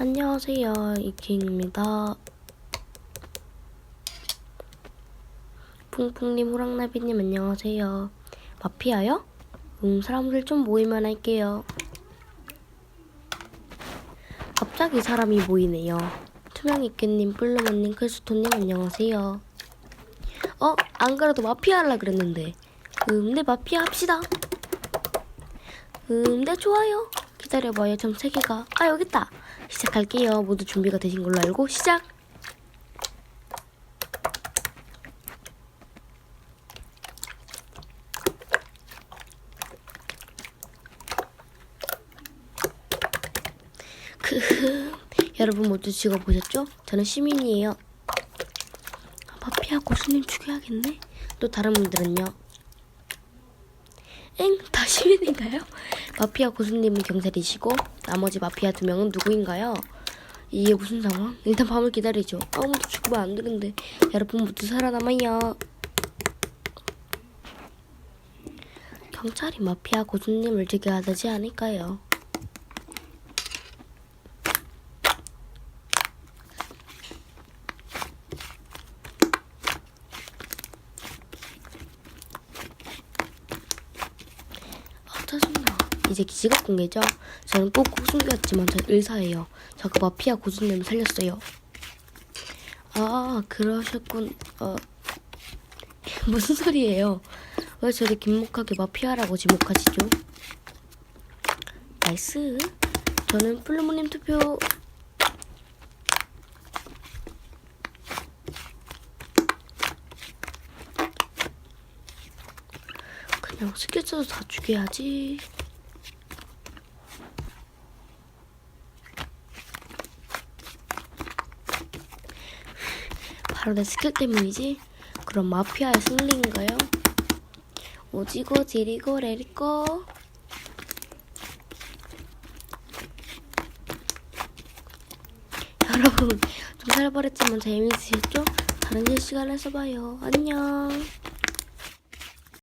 안녕하세요, 이킹입니다. 풍풍님, 호랑나비님, 안녕하세요. 마피아요? 음, 사람들 좀 모이면 할게요. 갑자기 사람이 모이네요. 투명이끼님, 플루머님, 클스톤님, 안녕하세요. 어, 안 그래도 마피아 하려 그랬는데. 음, 네, 마피아 합시다. 음, 네, 좋아요. 기다려봐요. 점 3개가. 아, 여기 있다. 시작할게요. 모두 준비가 되신 걸로 알고 시작. 여러분 모두 찍어보셨죠? 저는 시민이에요. 아, 마피아 고수님 죽여야겠네. 또 다른 분들은요? 엥? 다 시민인가요? 마피아 고수님은 경찰이시고 나머지 마피아 두 명은 누구인가요? 이게 무슨 상황? 일단 밤을 기다리죠. 아무도 죽으면 안 되는데 여러분 모두 살아남아요. 경찰이 마피아 고수님을 죽여야 되지 않을까요? 아, 짜증나. 이제 기지가 공개죠? 저는 꼭꼭 숨겼지만 저 의사예요. 저그 마피아 고수님 살렸어요. 아, 그러셨군. 어, 무슨 소리예요? 왜 저리 긴목하게 마피아라고 지목하시죠? 나이스. 저는 플루모님 투표. 그냥 스케쳐도 다 죽여야지. 바로 내 스킬 때문이지? 그럼 마피아의 승리인가요? 오지고 지리고 레리고 여러분 좀 살벌했지만 재미있으셨죠? 다른 실시간에서 봐요. 안녕